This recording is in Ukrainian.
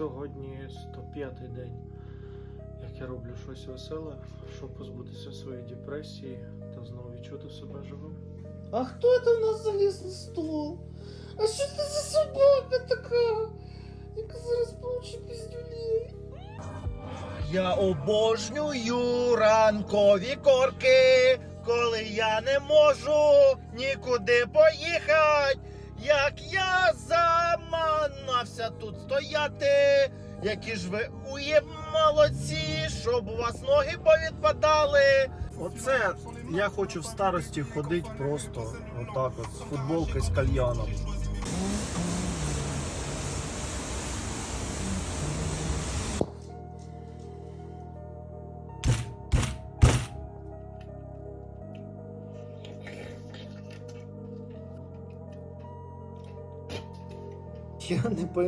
Сьогодні 105-й день, як я роблю щось веселе, щоб позбутися своєї депресії та знову відчути себе живим. А хто це у нас заліз на стол? А що це за собака така? Яка зараз получить піздюлей? Я обожнюю ранкові корки, коли я не можу нікуди поїхати. Як я заманався тут стояти, які ж ви уєб молодці, щоб у вас ноги повідпадали. Оце я хочу в старості ходити просто отак от, з футболкою з кальяном. Я не пойму.